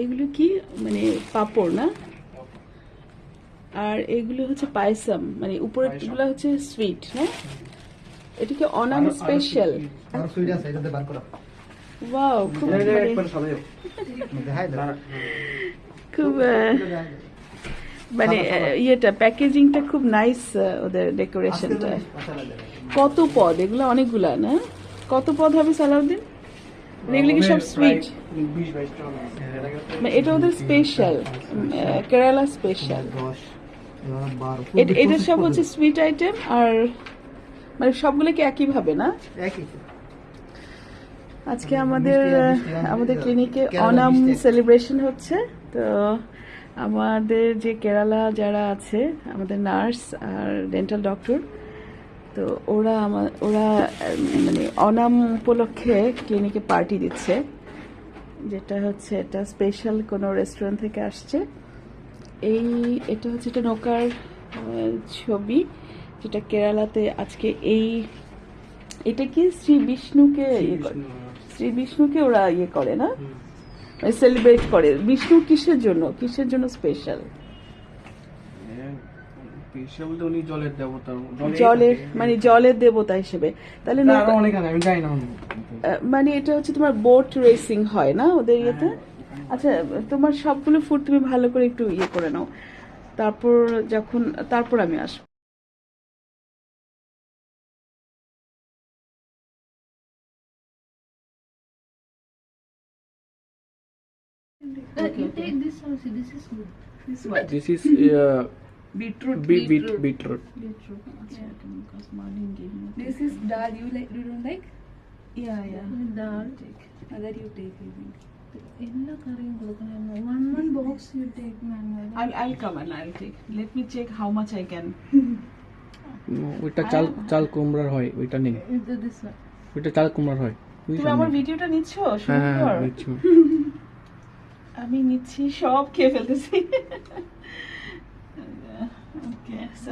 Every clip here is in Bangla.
এগুলো কি? মানে পাপড় না? আর এগুলো হচ্ছে পায়সাম মানে উপরেরগুলো হচ্ছে সুইট না এটা কি অনাম স্পেশাল আর সুইট আছে এটাতে বার করো। ওয়াও খুব মানে খুব মানে ইয়েটা প্যাকেজিংটা খুব নাইস ওদের ডেকোরেশনটা কত পদ? এগুলো অনেকগুলা না? কত পদ হবে সালাউদ্দিন? এগুলো কি সব সুইট টাকা মানে এটা ওদের স্পেশাল কেরালা স্পেশাল এটা সব হচ্ছে সুইট আইটেম আর মানে সবগুলো কি একই ভাবে না? একই। আজকে আমাদের আমাদের ক্লিনিকে অনাম সেলিব্রেশন হচ্ছে। তো আমাদের যে কেরালা যারা আছে আমাদের নার্স আর ডেন্টাল ডক্টর তো ওরা আমার ওরা মানে অনাম উপলক্ষে ক্লিনিকে পার্টি দিচ্ছে যেটা হচ্ছে এটা স্পেশাল কোনো রেস্টুরেন্ট থেকে আসছে। এই এটা হচ্ছে একটা নৌকার ছবি যেটা কেরালাতে আজকে এই এটা কি শ্রী বিষ্ণুকে ইয়ে করে? শ্রী বিষ্ণুকে ওরা ইয়ে করে না? সেলিব্রেট করে। বিষ্ণু কিসের জন্য? কিসের জন্য স্পেশাল পেশা বলতে উনি জলের দেবতা জলের মানে জলের দেবতা হিসেবে। তাহলে অনেক আমি জানি না মানে এটা হচ্ছে তোমার বোট রেসিং হয় না ওদের ইয়েতে? আচ্ছা তোমার সবগুলো ফুড তুমি ভালো করে একটু ইয়ে করে নাও। তারপর যখন তারপর আমি আসব। Uh, you take this also. This is good. This Is beetroot beet beet beetroot beetroot আচ্ছা because Marlene gave me This is dal. You like? You don't like? yeah yeah Dal. Uh, that you take I think എല്ലാ കറിയും കൊടുക്കണം one one box you take manual I'll I'll come and I'll take let me check how much I can ওইটা চাল চাল কুমড়ার হয় ওইটা নেই দিস ওয়ান ওইটা চাল কুমড়ার হয় তুমি আমার ভিডিওটা নিচ্ছ হ্যাঁ সুন্দর হ্যাঁ বুঝছি আমি নিচ্ছি সব খেয়ে ফেলতেছি Okay so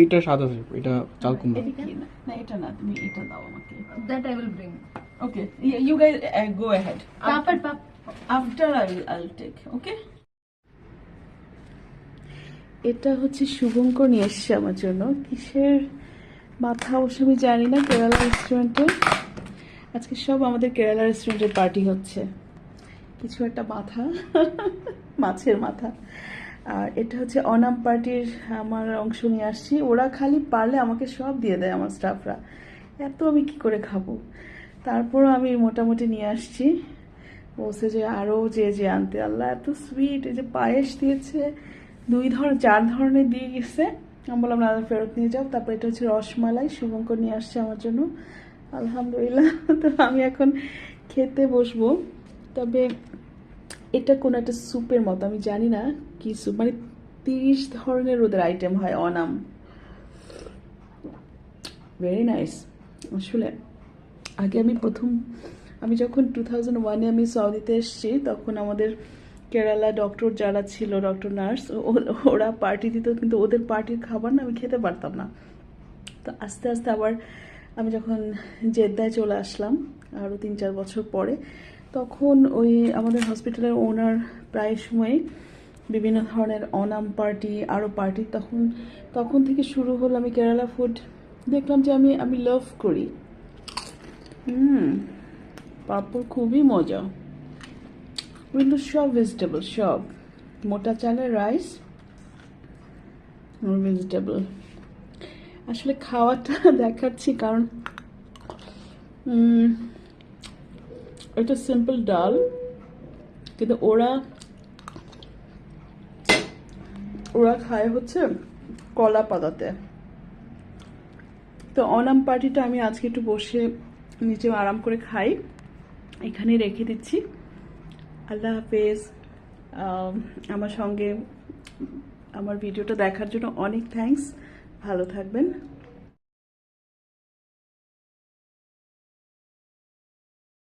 এইটা স্বাদ আছে এটা চাল কুমড়া। না না এটা না তুমি এটা দাও আমাকে। That I will bring. Okay guys uh, go ahead. Papad pap after I will I'll take এটা হচ্ছে শুভঙ্কর নিয়ে এসছে আমার জন্য। কিসের মাথা অবশ্য আমি জানি না কেরালা রেস্টুরেন্টে আজকে সব আমাদের কেরালা রেস্টুরেন্টের পার্টি হচ্ছে। কিছু একটা মাথা মাছের মাথা। আর এটা হচ্ছে অনাম পার্টির আমার অংশ নিয়ে আসছি। ওরা খালি পারলে আমাকে সব দিয়ে দেয় আমার স্টাফরা। এত আমি কি করে খাব? তারপরও আমি মোটামুটি নিয়ে আসছি। বলছে যে আরও যে যে আনতে। আল্লাহ, এত সুইট এই যে পায়েস দিয়েছে, দুই ধর, চার ধরনের দিয়ে গেছে। আমি বললাম, না ফেরত নিয়ে যাও। তারপর এটা হচ্ছে রসমালাই, শুভঙ্কর নিয়ে আসছে আমার জন্য। আলহামদুলিল্লাহ। তো আমি এখন খেতে বসবো। তবে এটা কোনো একটা স্যুপের মতো, আমি জানি না কি স্যুপ মানে তিরিশ ধরনের ওদের আইটেম হয় অনাম। ভেরি নাইস আসলে আগে আমি প্রথম, আমি যখন টু থাউজেন্ড ওয়ানে আমি সৌদিতে এসেছি, তখন আমাদের কেরালা ডক্টর যারা ছিল ডক্টর নার্স ওরা পার্টি দিত, কিন্তু ওদের পার্টির খাবার না আমি খেতে পারতাম না। তো আস্তে আস্তে আবার আমি যখন জেদ্দায় চলে আসলাম আরও তিন চার বছর পরে তখন ওই আমাদের হসপিটালের ওনার প্রায় সময় বিভিন্ন ধরনের অনাম পার্টি আরও পার্টি তখন তখন থেকে শুরু হলো আমি কেরালা ফুড দেখলাম যে আমি আমি লাভ করি। হুম, পাঁপড় খুবই মজা। কিন্তু সব ভেজিটেবল সব। মোটা চালের রাইস ভেজিটেবল আসলে খাওয়াটা দেখাচ্ছি কারণ এটা সিম্পল ডাল কিন্তু ওরা ওরা খায় হচ্ছে কলা পাতাতে। তো অনাম পার্টিটা আমি আজকে একটু বসে নিচে আরাম করে খাই। এখানে রেখে দিচ্ছি। আল্লাহ হাফেজ। আম, আমার সঙ্গে আমার ভিডিওটা দেখার জন্য অনেক থ্যাঙ্কস ভালো থাকবেন।